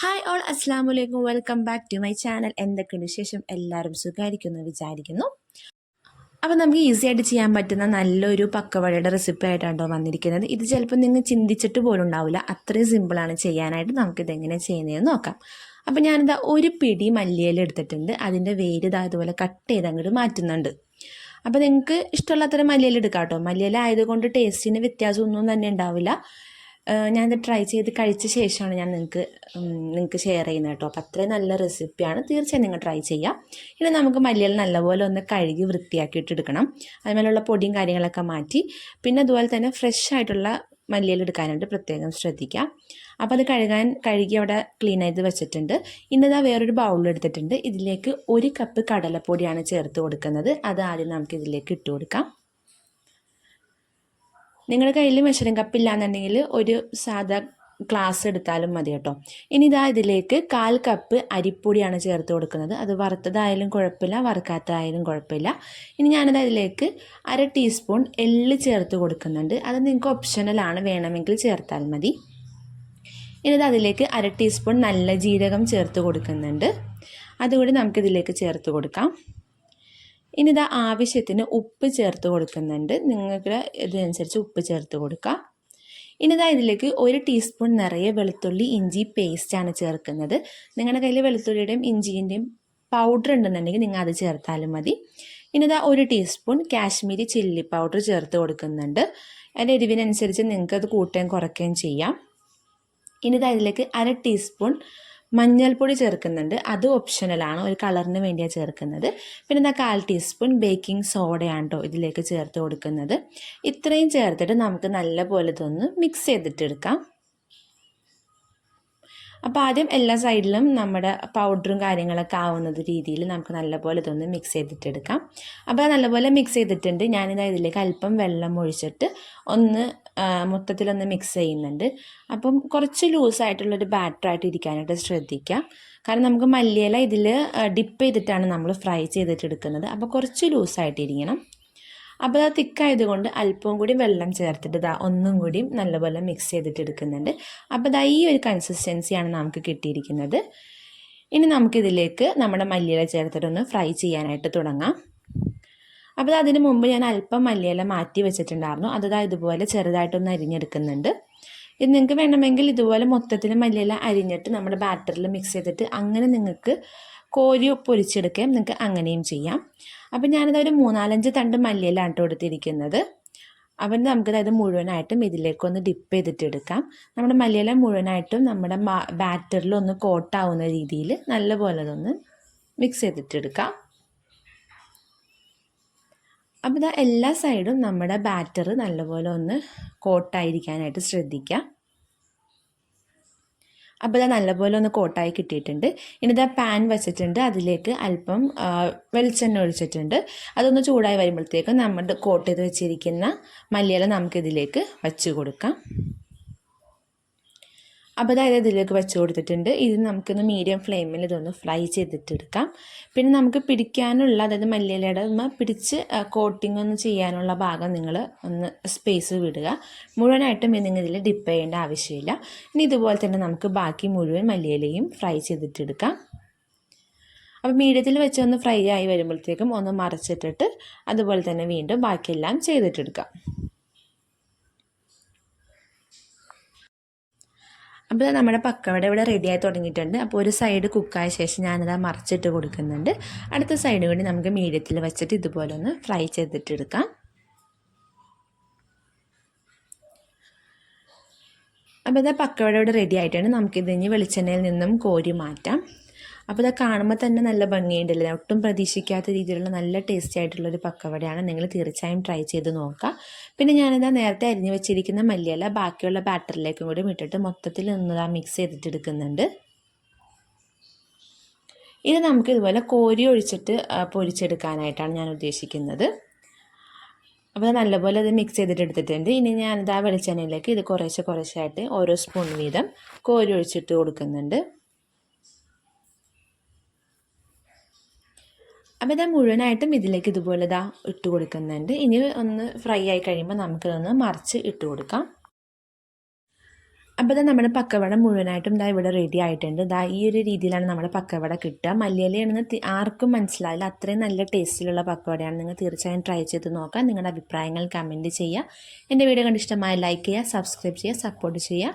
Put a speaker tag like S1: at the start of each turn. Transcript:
S1: Hi all അസ്സാം വലൈക്കും welcome back to my channel എന്തൊക്കെയുണ്ട് വിശേഷം? എല്ലാവരും സുഖമായിരിക്കുമെന്ന് വിചാരിക്കുന്നു. അപ്പോൾ നമുക്ക് ഈസി ആയിട്ട് ചെയ്യാൻ പറ്റുന്ന നല്ലൊരു പക്കവടയുടെ റെസിപ്പി ആയിട്ടാണ് വന്നിരിക്കുന്നത്. ഇത് ചിലപ്പോൾ നിങ്ങൾ ചിന്തിച്ചിട്ട് പോലും ഉണ്ടാവില്ല. അത്രയും സിമ്പിളാണ് ചെയ്യാനായിട്ട് നമുക്കിത് എങ്ങനെ ചെയ്യുന്നതെന്ന് നോക്കാം. അപ്പോൾ ഞാനിതാ ഒരു പിടി മല്ലിയില എടുത്തിട്ടുണ്ട്. അതിന്റെ വേര് ഇതാ ഇതുപോലെ കട്ട് ചെയ്ത് അങ്ങോട്ട് മാറ്റുന്നുണ്ട്. അപ്പോൾ നിങ്ങൾക്ക് ഇഷ്ടമുള്ളത്ര മല്ലിയില എടുക്കാം കേട്ടോ. മല്ലിയില ആയതുകൊണ്ട് ടേസ്റ്റിന് വ്യത്യാസമൊന്നും തന്നെ ഉണ്ടാവില്ല. ഞാനിത് ട്രൈ ചെയ്ത് കഴിച്ച ശേഷമാണ് ഞാൻ നിങ്ങൾക്ക് നിങ്ങൾക്ക് ഷെയർ ചെയ്യുന്നത് കേട്ടോ. അപ്പോൾ അത്രയും നല്ല റെസിപ്പിയാണ് തീർച്ചയായും നിങ്ങൾ ട്രൈ ചെയ്യാം. ഇനി നമുക്ക് മല്ലിയിൽ നല്ലപോലെ ഒന്ന് കഴുകി വൃത്തിയാക്കിയിട്ട് എടുക്കണം. അതുപോലെയുള്ള പൊടിയും കാര്യങ്ങളൊക്കെ മാറ്റി പിന്നെ അതുപോലെ തന്നെ ഫ്രഷ് ആയിട്ടുള്ള മല്ലിയിൽ എടുക്കാനായിട്ട് പ്രത്യേകം ശ്രദ്ധിക്കാം അപ്പോൾ അത് കഴുകാൻ കഴുകി അവിടെ ക്ലീൻ ചെയ്ത് വെച്ചിട്ടുണ്ട്. ഇന്നതാ വേറൊരു ബൗളിൽ എടുത്തിട്ടുണ്ട്. ഇതിലേക്ക് ഒരു കപ്പ് കടലപ്പൊടിയാണ് ചേർത്ത് കൊടുക്കുന്നത്. അത് ആദ്യം നമുക്ക് ഇതിലേക്ക് ഇട്ട് കൊടുക്കാം. നിങ്ങളുടെ കയ്യിൽ മെഷറിംഗ് കപ്പ് ഇല്ലാന്നുണ്ടെങ്കിൽ ഒരു സാധാ ഗ്ലാസ് എടുത്താലും മതി കേട്ടോ. ഇനി ഇതാ ഇതിലേക്ക് കാൽ കപ്പ് അരിപ്പൊടിയാണ് ചേർത്ത് കൊടുക്കുന്നത്. അത് വറുത്തതായാലും കുഴപ്പമില്ല വറുക്കാത്തതായാലും കുഴപ്പമില്ല. ഇനി ഞാനത് അതിലേക്ക് അര ടീസ്പൂൺ എള്ള് ചേർത്ത് കൊടുക്കുന്നുണ്ട്. അത് നിങ്ങൾക്ക് ഓപ്ഷണലാണ് വേണമെങ്കിൽ ചേർത്താൽ മതി. ഇനി അതിലേക്ക് അര ടീസ്പൂൺ നല്ല ജീരകം ചേർത്ത് കൊടുക്കുന്നുണ്ട്. അതുകൂടി നമുക്കിതിലേക്ക് ചേർത്ത് കൊടുക്കാം. ഇനി ഇത് ആവശ്യത്തിന് ഉപ്പ് ചേർത്ത് കൊടുക്കുന്നുണ്ട്. നിങ്ങൾക്ക് ഇതിനനുസരിച്ച് ഉപ്പ് ചേർത്ത് കൊടുക്കാം. ഇനി ഇതാ ഇതിലേക്ക് ഒരു ടീസ്പൂൺ നിറയെ വെളുത്തുള്ളി ഇഞ്ചി പേസ്റ്റാണ് ചേർക്കുന്നത്. നിങ്ങളുടെ കയ്യിൽ വെളുത്തുള്ളിയുടെയും ഇഞ്ചിന്റെയും പൗഡർ ഉണ്ടെന്നുണ്ടെങ്കിൽ നിങ്ങൾ അത് ചേർത്താലും മതി. ഇനി ഇതാ ഒരു ടീസ്പൂൺ കാശ്മീരി ചില്ലി പൗഡർ ചേർത്ത് കൊടുക്കുന്നുണ്ട്. അതിന്റെ എരിവിനനുസരിച്ച് നിങ്ങൾക്ക് അത് കൂട്ടുകയും കുറയ്ക്കുകയും ചെയ്യാം. ഇനി ഇതാ ഇതിലേക്ക് അര ടീസ്പൂൺ മഞ്ഞൾപ്പൊടി ചേർക്കുന്നുണ്ട്. അത് ഓപ്ഷണലാണ് ഒരു കളറിന് വേണ്ടിയാണ് ചേർക്കുന്നത്. പിന്നെ എന്താ കാൽ ടീസ്പൂൺ ബേക്കിംഗ് സോഡയാണ് കേട്ടോ ഇതിലേക്ക് ചേർത്ത് കൊടുക്കുന്നത്. ഇത്രയും ചേർത്തിട്ട് നമുക്ക് നല്ല പോലെ ഇതൊന്ന് മിക്സ് ചെയ്തിട്ടെടുക്കാം അപ്പോൾ ആദ്യം എല്ലാ സൈഡിലും നമ്മുടെ പൗഡറും കാര്യങ്ങളൊക്കെ ആവുന്നത് രീതിയിൽ നമുക്ക് നല്ലപോലെ ഇതൊന്ന് മിക്സ് ചെയ്തിട്ടെടുക്കാം. അപ്പോൾ നല്ലപോലെ മിക്സ് ചെയ്തിട്ടുണ്ട്. ഞാനിത് ഇതിലേക്ക് അല്പം വെള്ളം ഒഴിച്ചിട്ട് ഒന്ന് മൊത്തത്തിലൊന്ന് മിക്സ് ചെയ്യുന്നുണ്ട്. അപ്പം കുറച്ച് ലൂസായിട്ടുള്ളൊരു ബാറ്ററായിട്ട് ഇരിക്കാനായിട്ട് ശ്രദ്ധിക്കാം. കാരണം നമുക്ക് മല്ലിയില ഇതിൽ ഡിപ്പ് ചെയ്തിട്ടാണ് നമ്മൾ ഫ്രൈ ചെയ്തിട്ടെടുക്കുന്നത്. അപ്പോൾ കുറച്ച് ലൂസായിട്ടിരിക്കണം അപ്പോൾ അത് തിക്കായതുകൊണ്ട് അല്പം കൂടി വെള്ളം ചേർത്തിട്ട് ഇതാ ഒന്നും കൂടി നല്ലപോലെ മിക്സ് ചെയ്തിട്ട് എടുക്കുന്നുണ്ട്. അപ്പോൾ ഇതാ ഈ ഒരു കൺസിസ്റ്റൻസിയാണ് നമുക്ക് കിട്ടിയിരിക്കുന്നത്. ഇനി നമുക്കിതിലേക്ക് നമ്മുടെ മല്ലിയില ചേർത്തിട്ടൊന്ന് ഫ്രൈ ചെയ്യാനായിട്ട് തുടങ്ങാം. അപ്പോൾ അതിന് മുമ്പ് ഞാൻ അല്പം മല്ലിയില മാറ്റി വെച്ചിട്ടുണ്ടായിരുന്നു. അത് ഇതുപോലെ ചെറുതായിട്ടൊന്ന് അരിഞ്ഞെടുക്കുന്നുണ്ട്. ഇത് നിങ്ങൾക്ക് വേണമെങ്കിൽ ഇതുപോലെ മൊത്തത്തിൽ മല്ലിയില അരിഞ്ഞിട്ട് നമ്മുടെ ബാറ്ററിൽ മിക്സ് ചെയ്തിട്ട് അങ്ങനെ നിങ്ങൾക്ക് കോരി പൊരിച്ചെടുക്കുകയും നിങ്ങൾക്ക് അങ്ങനെയും ചെയ്യാം. അപ്പം ഞാനിത് ഒരു മൂന്നാലഞ്ച് തണ്ട് മല്ലിയിലാണ് കൊടുത്തിരിക്കുന്നത് അപ്പം നമുക്കത് മുഴുവനായിട്ടും ഇതിലേക്കൊന്ന് ഡിപ്പ് ചെയ്തിട്ട് എടുക്കാം. നമ്മുടെ മല്ലിയില മുഴുവനായിട്ടും നമ്മുടെ ബാറ്ററിൽ ഒന്ന് കോട്ടാവുന്ന രീതിയിൽ നല്ലപോലെ അതൊന്ന് മിക്സ് ചെയ്തിട്ടെടുക്കാം അപ്പോൾ ഇതാ എല്ലാ സൈഡും നമ്മുടെ ബാറ്റർ നല്ലപോലെ ഒന്ന് കോട്ടായിരിക്കാനായിട്ട് ശ്രദ്ധിക്കുക അപ്പോൾ ഇതാ നല്ലപോലെ ഒന്ന് കോട്ടായി കിട്ടിയിട്ടുണ്ട്. ഇനി ഇതാ പാൻ വെച്ചിട്ടുണ്ട്. അതിലേക്ക് അല്പം വെളിച്ചെണ്ണ ഒഴിച്ചിട്ടുണ്ട്. അതൊന്ന് ചൂടായി വരുമ്പോഴത്തേക്കും നമ്മുടെ കോട്ട് ചെയ്ത് വെച്ചിരിക്കുന്ന മല്ലിയില നമുക്കിതിലേക്ക് വച്ച് കൊടുക്കാം. അപ്പോൾ അതായത് ഇതിലേക്ക് വെച്ച് കൊടുത്തിട്ടുണ്ട്. ഇത് നമുക്കൊന്ന് മീഡിയം ഫ്ലെയിമിൽ ഇതൊന്ന് ഫ്രൈ ചെയ്തിട്ടെടുക്കാം. പിന്നെ നമുക്ക് പിടിക്കാനുള്ള അതായത് മല്ലിയിലയുടെ ഒന്ന് പിടിച്ച് കോട്ടിംഗ് ഒന്ന് ചെയ്യാനുള്ള ഭാഗം നിങ്ങൾ ഒന്ന് സ്പേസ് വിടുക. മുഴുവനായിട്ടും നിങ്ങൾ ഇതിൽ ഡിപ്പ് ചെയ്യേണ്ട ആവശ്യമില്ല. ഇനി ഇതുപോലെ തന്നെ നമുക്ക് ബാക്കി മുഴുവൻ മല്ലിയിലയും ഫ്രൈ ചെയ്തിട്ടെടുക്കാം. അപ്പോൾ മീഡിയത്തിൽ വെച്ച് ഒന്ന് ഫ്രൈ ആയി വരുമ്പോഴത്തേക്കും ഒന്ന് മറച്ചിട്ടിട്ട് അതുപോലെ തന്നെ വീണ്ടും ബാക്കിയെല്ലാം ചെയ്തിട്ടെടുക്കാം. അപ്പോൾ നമ്മുടെ പക്കവട ഇവിടെ റെഡിയായി തുടങ്ങിയിട്ടുണ്ട്. അപ്പോൾ ഒരു സൈഡ് കുക്കായ ശേഷം ഞാനത് മറിച്ചിട്ട് കൊടുക്കുന്നുണ്ട്. അടുത്ത സൈഡ് കൂടി നമുക്ക് മീഡിയത്തിൽ വെച്ചിട്ട് ഇതുപോലെ ഒന്ന് ഫ്രൈ ചെയ്തിട്ടെടുക്കാം അപ്പോൾ ഇതാ പക്കവട ഇവിടെ റെഡി ആയിട്ടുണ്ട്. നമുക്കിത് ഇനി വെളിച്ചെണ്ണയിൽ നിന്നും കോരി മാറ്റാം. അപ്പോൾ ഇത് കാണുമ്പോൾ തന്നെ നല്ല ഭംഗിയുണ്ടല്ലേ? ഒട്ടും പ്രതീക്ഷിക്കാത്ത രീതിയിലുള്ള നല്ല ടേസ്റ്റി ആയിട്ടുള്ള ഒരു പക്കവടയാണ് നിങ്ങൾ തീർച്ചയായും ട്രൈ ചെയ്ത് നോക്കുക പിന്നെ ഞാനിതാ നേരത്തെ അരിഞ്ഞു വെച്ചിരിക്കുന്ന മല്ലിയില ബാക്കിയുള്ള ബാറ്ററിലേക്കും കൂടി ഇട്ടിട്ട് മൊത്തത്തിൽ നിന്നതാ മിക്സ് ചെയ്തിട്ട് എടുക്കുന്നുണ്ട്. ഇത് നമുക്ക് ഇതുപോലെ കോരി ഒഴിച്ചിട്ട് പൊരിച്ചെടുക്കാനായിട്ടാണ് ഞാൻ ഉദ്ദേശിക്കുന്നത്. അപ്പോൾ നല്ലപോലെ അത് മിക്സ് ചെയ്തിട്ട് എടുത്തിട്ടുണ്ട്. ഇനി ഞാനിത് ആ വെളിച്ചെണ്ണയിലേക്ക് ഇത് കുറേശ്ശെ കുറേശ്ശായിട്ട് ഓരോ സ്പൂൺ വീതം കോരി ഒഴിച്ചിട്ട് കൊടുക്കുന്നുണ്ട്. അപ്പോൾ ഇതാ മുഴുവനായിട്ടും ഇതിലേക്ക് ഇതുപോലെ ഇതാ ഇട്ട് കൊടുക്കുന്നുണ്ട്. ഇനി ഒന്ന് ഫ്രൈ ആയി കഴിയുമ്പോൾ നമുക്കിതൊന്ന് മറിച്ച് ഇട്ട് കൊടുക്കാം. അപ്പോൾ ഇതാ നമ്മുടെ പക്കവട മുഴുവനായിട്ടും ഇതാ ഇവിടെ റെഡി ആയിട്ടുണ്ട്. ഇതാ ഈ ഒരു രീതിയിലാണ് നമ്മുടെ പക്കവട കിട്ടുക. മല്ലിയിലയാണെന്ന് ആർക്കും മനസ്സിലാവില്ല. അത്രയും നല്ല ടേസ്റ്റിലുള്ള പക്കവടയാണ്. നിങ്ങൾ തീർച്ചയായും ട്രൈ ചെയ്ത് നോക്കാം നിങ്ങളുടെ അഭിപ്രായങ്ങൾ കമന്റ് ചെയ്യുക. എന്റെ വീഡിയോ കണ്ടിഷ്ടമായ ലൈക്ക് ചെയ്യുക സബ്സ്ക്രൈബ് ചെയ്യുക സപ്പോർട്ട് ചെയ്യുക.